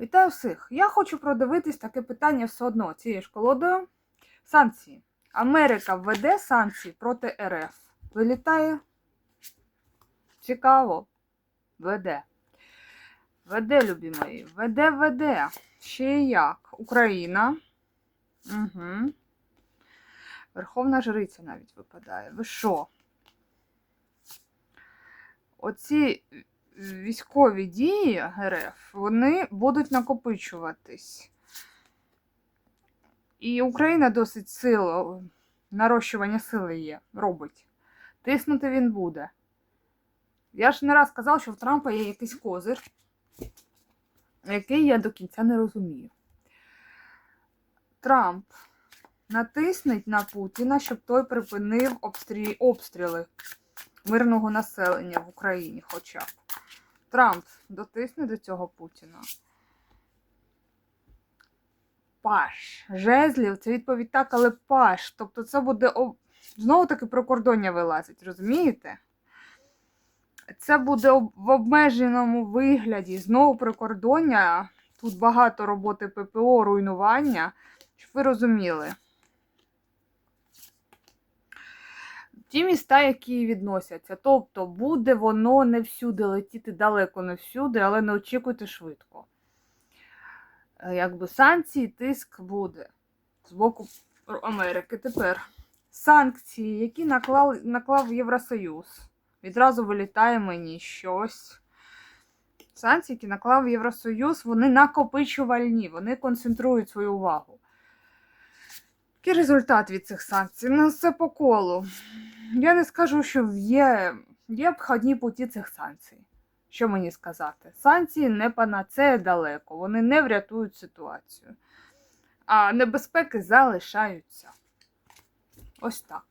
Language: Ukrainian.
Вітаю всіх! Я хочу продивитись таке питання все одно цією ж колодою. Санкції. Америка введе санкції проти РФ. Вилітає? Цікаво. Веде. Веде, любі мої. Веде, веде. Ще як. Україна. Угу. Верховна Жриця навіть випадає. Ви що? Оці військові дії РФ, вони будуть накопичуватись. І Україна досить силу, нарощування сили є, робить. Тиснути він буде. Я ж не раз казав, що в Трампа є якийсь козир, який я до кінця не розумію. Трамп натиснеть на Путіна, щоб той припинив обстрі... обстріли мирного населення в Україні хоча б. Трамп дотисне до цього Путіна. Паш. Жезлів, це відповідь так, але паш. Тобто це буде об... знову таки прикордоння вилазить, розумієте? Це буде в обмеженому вигляді. Знову прикордоння. Тут багато роботи ППО, руйнування, щоб ви розуміли. Ті міста, які відносяться. Тобто буде воно не всюди летіти далеко не всюди, але не очікуйте швидко. Е, Якби санкції, тиск буде з боку Америки. Тепер санкції, які наклав, наклав Євросоюз. Відразу вилітає мені щось. Санкції, які наклав Євросоюз, вони накопичувальні, вони концентрують свою увагу. Який результат від цих санкцій? Ну, все по колу. Я не скажу, що є, є обходні путі цих санкцій. Що мені сказати? Санкції не панацея далеко, вони не врятують ситуацію. А небезпеки залишаються. Ось так.